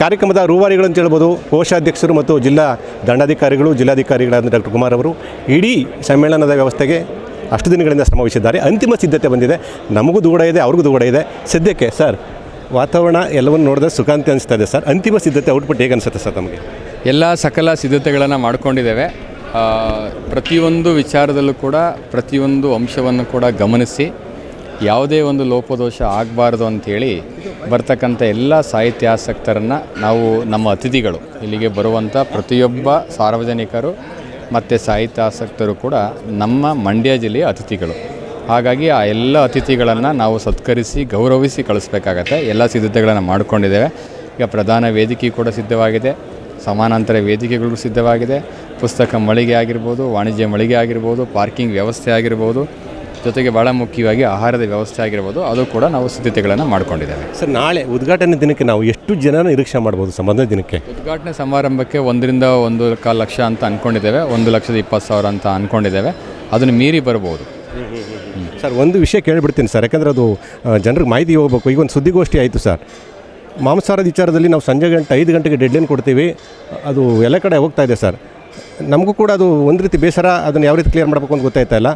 ಕಾರ್ಯಕ್ರಮದ ರೂವಾರಿಗಳು ಅಂತ ಹೇಳ್ಬೋದು, ಕೋಶಾಧ್ಯಕ್ಷರು ಮತ್ತು ಜಿಲ್ಲಾ ದಂಡಾಧಿಕಾರಿಗಳು, ಜಿಲ್ಲಾಧಿಕಾರಿಗಳಾದ ಡಾಕ್ಟರ್ ಕುಮಾರ್ ಅವರು ಇಡೀ ಸಮ್ಮೇಳನದ ವ್ಯವಸ್ಥೆಗೆ ಅಷ್ಟು ದಿನಗಳಿಂದ ಶ್ರಮವಹಿಸಿದ್ದಾರೆ ಅಂತಿಮ ಸಿದ್ಧತೆ ಬಂದಿದೆ. ನಮಗೂ ದೂಡ ಇದೆ, ಅವ್ರಿಗೂ ದೂಡ ಇದೆ. ಸದ್ಯಕ್ಕೆ ಸರ್, ವಾತಾವರಣ ಎಲ್ಲವನ್ನು ನೋಡಿದ್ರೆ ಸುಖಾಂತಿ ಅನಿಸ್ತಾ ಇದೆ ಸರ್. ಅಂತಿಮ ಸಿದ್ಧತೆ ಔಟ್ಪುಟ್ ಹೇಗೆ ಅನಿಸುತ್ತೆ ಸರ್ ತಮಗೆ? ಎಲ್ಲ ಸಕಲ ಸಿದ್ಧತೆಗಳನ್ನು ಮಾಡಿಕೊಂಡಿದ್ದೇವೆ. ಪ್ರತಿಯೊಂದು ವಿಚಾರದಲ್ಲೂ ಕೂಡ ಪ್ರತಿಯೊಂದು ಅಂಶವನ್ನು ಕೂಡ ಗಮನಿಸಿ ಯಾವುದೇ ಒಂದು ಲೋಪದೋಷ ಆಗಬಾರ್ದು ಅಂಥೇಳಿ ಬರ್ತಕ್ಕಂಥ ಎಲ್ಲ ಸಾಹಿತ್ಯಾಸಕ್ತರನ್ನು ನಾವು ನಮ್ಮ ಅತಿಥಿಗಳು, ಇಲ್ಲಿಗೆ ಬರುವಂಥ ಪ್ರತಿಯೊಬ್ಬ ಸಾರ್ವಜನಿಕರು ಮತ್ತು ಸಾಹಿತ್ಯಾಸಕ್ತರು ಕೂಡ ನಮ್ಮ ಮಂಡ್ಯ ಜಿಲ್ಲೆಯ ಅತಿಥಿಗಳು. ಹಾಗಾಗಿ ಆ ಎಲ್ಲ ಅತಿಥಿಗಳನ್ನು ನಾವು ಸತ್ಕರಿಸಿ, ಗೌರವಿಸಿ ಕಳಿಸ್ಬೇಕಾಗತ್ತೆ. ಎಲ್ಲ ಸಿದ್ಧತೆಗಳನ್ನು ಮಾಡಿಕೊಂಡಿದ್ದೇವೆ. ಈಗ ಪ್ರಧಾನ ವೇದಿಕೆ ಕೂಡ ಸಿದ್ಧವಾಗಿದೆ. ಸಮಾನಾಂತರ ವೇದಿಕೆಗಳು ಸಿದ್ಧವಾಗಿದೆ. ಪುಸ್ತಕ ಮಳಿಗೆ ಆಗಿರ್ಬೋದು, ವಾಣಿಜ್ಯ ಮಳಿಗೆ ಆಗಿರ್ಬೋದು, ಪಾರ್ಕಿಂಗ್ ವ್ಯವಸ್ಥೆ ಆಗಿರ್ಬೋದು. ಜೊತೆಗೆ ಭಾಳ ಮುಖ್ಯವಾಗಿ ಆಹಾರದ ವ್ಯವಸ್ಥೆ ಆಗಿರ್ಬೋದು ಅದು ಕೂಡ ನಾವು ಸಿದ್ಧತೆಗಳನ್ನು ಮಾಡಿಕೊಂಡಿದ್ದೇವೆ. ಸರ್ ನಾಳೆ ಉದ್ಘಾಟನೆ ದಿನಕ್ಕೆ ನಾವು ಎಷ್ಟು ಜನ ನಿರೀಕ್ಷೆ ಮಾಡ್ಬೋದು ಸಂಬಂಧ ದಿನಕ್ಕೆ? ಉದ್ಘಾಟನೆ ಸಮಾರಂಭಕ್ಕೆ ಒಂದರಿಂದ ಒಂದು ಕಾಲು ಲಕ್ಷ ಅಂತ ಅಂದ್ಕೊಂಡಿದ್ದೇವೆ ಒಂದು ಲಕ್ಷದ ಇಪ್ಪತ್ತು ಸಾವಿರ ಅಂತ ಅಂದ್ಕೊಂಡಿದ್ದೇವೆ ಅದನ್ನು ಮೀರಿ ಬರ್ಬೋದು. ಸರ್ ಒಂದು ವಿಷಯ ಕೇಳಿಬಿಡ್ತೀನಿ ಸರ್ ಯಾಕಂದರೆ ಅದು ಜನರಿಗೆ ಮಾಹಿತಿ ಹೋಗ್ಬೇಕು. ಈಗ ಒಂದು ಸುದ್ದಿಗೋಷ್ಠಿ ಆಯಿತು ಸರ್. ಮಾಂಸಾಹಾರದ ವಿಚಾರದಲ್ಲಿ ನಾವು ಸಂಜೆ ಗಂಟೆ ಐದು ಗಂಟೆಗೆ ಡೆಡ್ಲೈನ್ ಕೊಡ್ತೀವಿ. ಅದು ಎಲ್ಲ ಕಡೆ ಹೋಗ್ತಾ ಇದೆ ಸರ್. ನಮಗೂ ಕೂಡ ಅದು ಒಂದು ರೀತಿ ಬೇಸರ ಅದನ್ನು ಯಾವ ರೀತಿ ಕ್ಲಿಯರ್ ಮಾಡಬೇಕು ಅಂತ ಗೊತ್ತಾಯ್ತಾ ಇಲ್ಲ.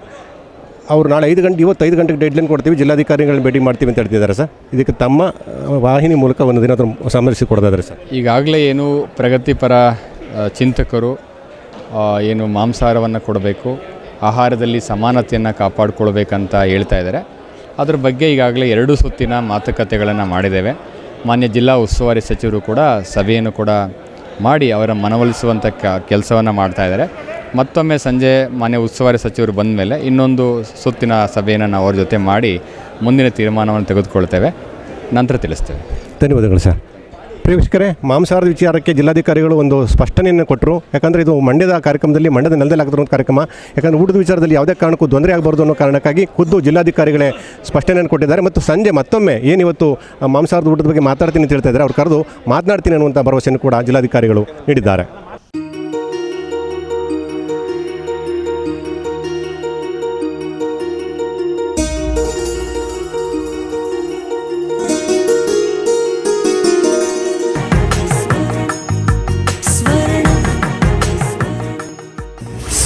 ಅವ್ರು ನಾಳೆ ಐದು ಗಂಟೆ, ಇವತ್ತು ಐದು ಗಂಟೆಗೆ ಡೆಡ್ಲೈನ್ ಕೊಡ್ತೀವಿ, ಜಿಲ್ಲಾಧಿಕಾರಿಗಳನ್ನ ಭೇಟಿ ಮಾಡ್ತೀವಿ ಅಂತ ಹೇಳ್ತಿದ್ದಾರೆ ಸರ್. ಇದಕ್ಕೆ ತಮ್ಮ ವಾಹಿನಿ ಮೂಲಕ ಒಂದು ದಿನ ಸಂರಕ್ಷಿಸಿ ಕೊಡ್ತಾ ಸರ್. ಈಗಾಗಲೇ ಏನು ಪ್ರಗತಿಪರ ಚಿಂತಕರು ಏನು ಮಾಂಸಾಹಾರವನ್ನು ಕೊಡಬೇಕು, ಆಹಾರದಲ್ಲಿ ಸಮಾನತೆಯನ್ನು ಕಾಪಾಡಿಕೊಳ್ಬೇಕಂತ ಹೇಳ್ತಾ ಇದ್ದಾರೆ. ಅದ್ರ ಬಗ್ಗೆ ಈಗಾಗಲೇ ಎರಡು ಸುತ್ತಿನ ಮಾತುಕತೆಗಳನ್ನು ಮಾಡಿದ್ದೇವೆ. ಮಾನ್ಯ ಜಿಲ್ಲಾ ಉಸ್ತುವಾರಿ ಸಚಿವರು ಕೂಡ ಸಭೆಯನ್ನು ಕೂಡ ಮಾಡಿ ಅವರ ಮನವೊಲಿಸುವಂಥ ಕೆಲಸವನ್ನು ಮಾಡ್ತಾ ಇದ್ದಾರೆ. ಮತ್ತೊಮ್ಮೆ ಸಂಜೆ ಮಾನ್ಯ ಉಸ್ತುವಾರಿ ಸಚಿವರು ಬಂದ ಮೇಲೆ ಇನ್ನೊಂದು ಸುತ್ತಿನ ಸಭೆಯನ್ನು ನಾವು ಅವ್ರ ಜೊತೆ ಮಾಡಿ ಮುಂದಿನ ತೀರ್ಮಾನವನ್ನು ತೆಗೆದುಕೊಳ್ತೇವೆ. ನಂತರ ತಿಳಿಸ್ತೇವೆ. ಧನ್ಯವಾದಗಳು ಸರ್. ಪ್ರೇಕ್ಷಕರೇ ಮಾಂಸಾಹಾರದ ವಿಚಾರಕ್ಕೆ ಜಿಲ್ಲಾಧಿಕಾರಿಗಳು ಒಂದು ಸ್ಪಷ್ಟನೆಯನ್ನು ಕೊಟ್ಟರು ಯಾಕಂದರೆ ಇದು ಮಂಡ್ಯದ ಕಾರ್ಯಕ್ರಮದಲ್ಲಿ, ಮಂಡ್ಯದ ನೆಲದಲ್ಲಿ ಒಂದು ಕಾರ್ಯಕ್ರಮ. ಯಾಕಂದರೆ ಊಟದ ವಿಚಾರದಲ್ಲಿ ಯಾವುದೇ ಕಾರಣಕ್ಕೂ ತೊಂದರೆ ಆಗಬಾರ್ದು ಅನ್ನೋ ಕಾರಣಕ್ಕಾಗಿ ಖುದ್ದು ಜಿಲ್ಲಾಧಿಕಾರಿಗಳೇ ಸ್ಪಷ್ಟನೆಯನ್ನು ಕೊಟ್ಟಿದ್ದಾರೆ. ಮತ್ತು ಸಂಜೆ ಮತ್ತೊಮ್ಮೆ ಏನಿವತ್ತು ಮಾಂಸಾಹಾರದ ಊಟದ ಬಗ್ಗೆ ಮಾತಾಡ್ತೀನಿ ಅಂತ ಹೇಳ್ತಾ ಇದ್ದಾರೆ. ಅವ್ರು ಕರೆದು ಮಾತನಾಡ್ತೀನಿ ಅನ್ನುವಂಥ ಭರವಸೆಯನ್ನು ಕೂಡ ಜಿಲ್ಲಾಧಿಕಾರಿಗಳು ನೀಡಿದ್ದಾರೆ.